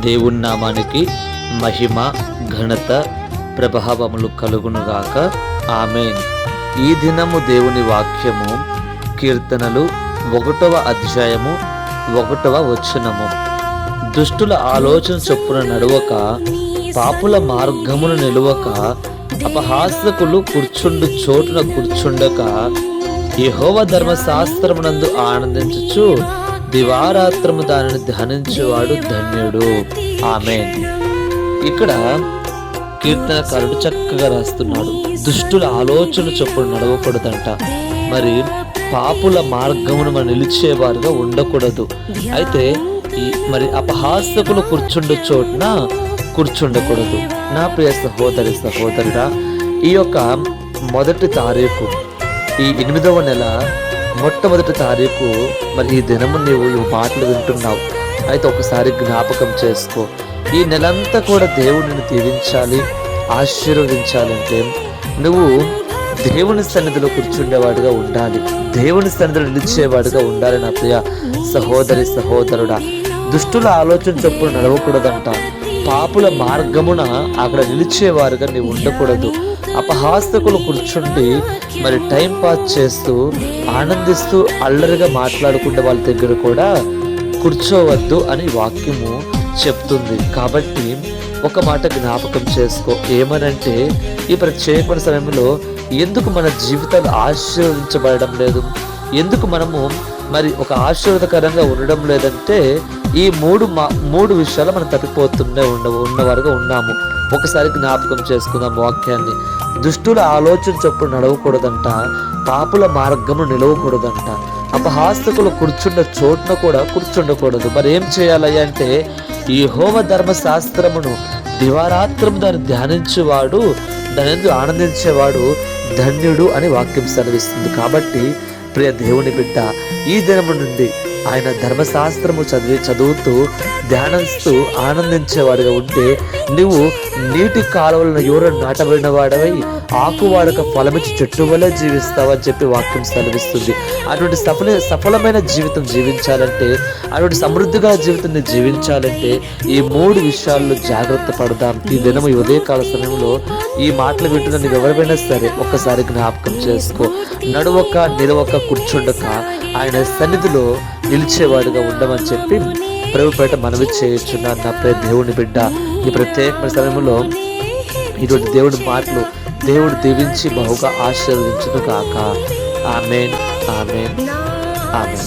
దేవుని నామానికి మహిమ ఘనత ప్రభావములు కలుగునుగాక. ఆమెన్. ఈ దినము దేవుని వాక్యము కీర్తనలు ఒకటవ అధ్యాయము ఒకటవ వచనము. దుష్టుల ఆలోచన చొప్పున నడవక పాపుల మార్గమును నిలవక అపహాసకులు కూర్చుండు చోటున కూర్చుండక యహోవ ధర్మశాస్త్రమునందు ఆనందించుచు దివారాత్రము దానిని ధ్యానించేవాడు ధన్యుడు. ఆమె ఇక్కడ కీర్తనకారుడు చక్కగా రాస్తున్నాడు. దుష్టుల ఆలోచన చొప్పున నడవకూడదంట. మరి పాపుల మార్గమును మనం నిలిచేవారుగా ఉండకూడదు. అయితే ఈ మరి అపహాసకులు కూర్చుండే చోటున కూర్చుండకూడదు. నా ప్రియ సహోదరి సహోదరుడా ఈ యొక్క మొదటి తారీఖు ఈ ఎనిమిదవ నెల మొట్టమొదటి తారీఖు మరి ఈ దినము నీవు ఈ మాటలు వింటున్నావు. అయితే ఒకసారి జ్ఞాపకం చేసుకో. ఈ నెలంతా కూడా దేవుడిని దీవించాలి ఆశీర్వదించాలంటే నువ్వు దేవుని సన్నిధిలో కూర్చుండేవాడుగా ఉండాలి. దేవుని సన్నిధిలో నిలిచేవాడుగా ఉండాలి నా ప్రియ సహోదరి సహోదరుడా. దుష్టుల ఆలోచన చొప్పున నడవకూడదంట. పాపుల మార్గమున అక్కడ నిలిచేవారుగా నీవు ఉండకూడదు. అపహాస్తకులు కూర్చుండి మరి టైం పాస్ చేస్తూ ఆనందిస్తూ అల్లరిగా మాట్లాడుకునే వాళ్ళ దగ్గర కూడా కూర్చోవద్దు అని వాక్యము చెప్తుంది. కాబట్టి ఒక మాట జ్ఞాపకం చేసుకో. ఏమనంటే ఈ ప్రత్యేకమైన సమయంలో ఎందుకు మన జీవితాలు ఆశీర్వదించబడడం లేదు? ఎందుకు మనము మరి ఒక ఆశీర్వదకరంగా ఉండడం లేదంటే ఈ మూడు మా మూడు విషయాలు మనం తప్పిపోతుండే ఉండ ఉన్నవారుగా ఉన్నాము. ఒకసారి జ్ఞాపకం చేసుకుందాం వాక్యాన్ని. దుష్టుల ఆలోచన చొప్పున నడవకూడదంట. పాపుల మార్గము నిలవకూడదంట. అపహాస్తకులు కూర్చున్న చోటున కూడా కూర్చుండకూడదు. మరి ఏం చేయాలి అంటే ఈ హోమ ధర్మశాస్త్రమును దివారాత్రం దాన్ని ధ్యానించేవాడు దాని ఆనందించేవాడు ధన్యుడు అని వాక్యం సెలవిస్తుంది. కాబట్టి ప్రియ దేవుని బిడ్డ ఈ దినము నుండి ఆయన ధర్మశాస్త్రము చదివి చదువుతూ ధ్యానిస్తూ ఆనందించేవాడిగా ఉంటే నువ్వు నీటి కాలువలను ఎవరు నాటబడిన వాడవై ఆకువాడక ఫలమిచ్చి చెట్టు వల్లే జీవిస్తావని చెప్పి వాక్యం సెలవిస్తుంది. అటువంటి సఫల సఫలమైన జీవితం జీవించాలంటే అటువంటి సమృద్ధిగా జీవితాన్ని జీవించాలంటే ఈ మూడు విషయాల్లో జాగ్రత్త పడదాం. ఈ దినము ఈ ఉదయకాల సమయంలో ఈ మాటలు వింటున్న ఎవరైనా సరే ఒక్కసారి జ్ఞాపకం చేసుకో. నడువక నిలవక కూర్చుండక ఆయన సన్నిధిలో నిలిచేవాడుగా ఉండమని చెప్పి ప్రభుపేట మనవి చేయొచ్చున్నాను నా ప్రే దేవుని బిడ్డ ఈ ప్రత్యేకమైన సమయంలో ఇటువంటి దేవుడి మాటలు దేవుడు దీవించి బహుగా ఆశీర్వదించును కాక ఆమెన్ ఆమెన్ ఆమెన్.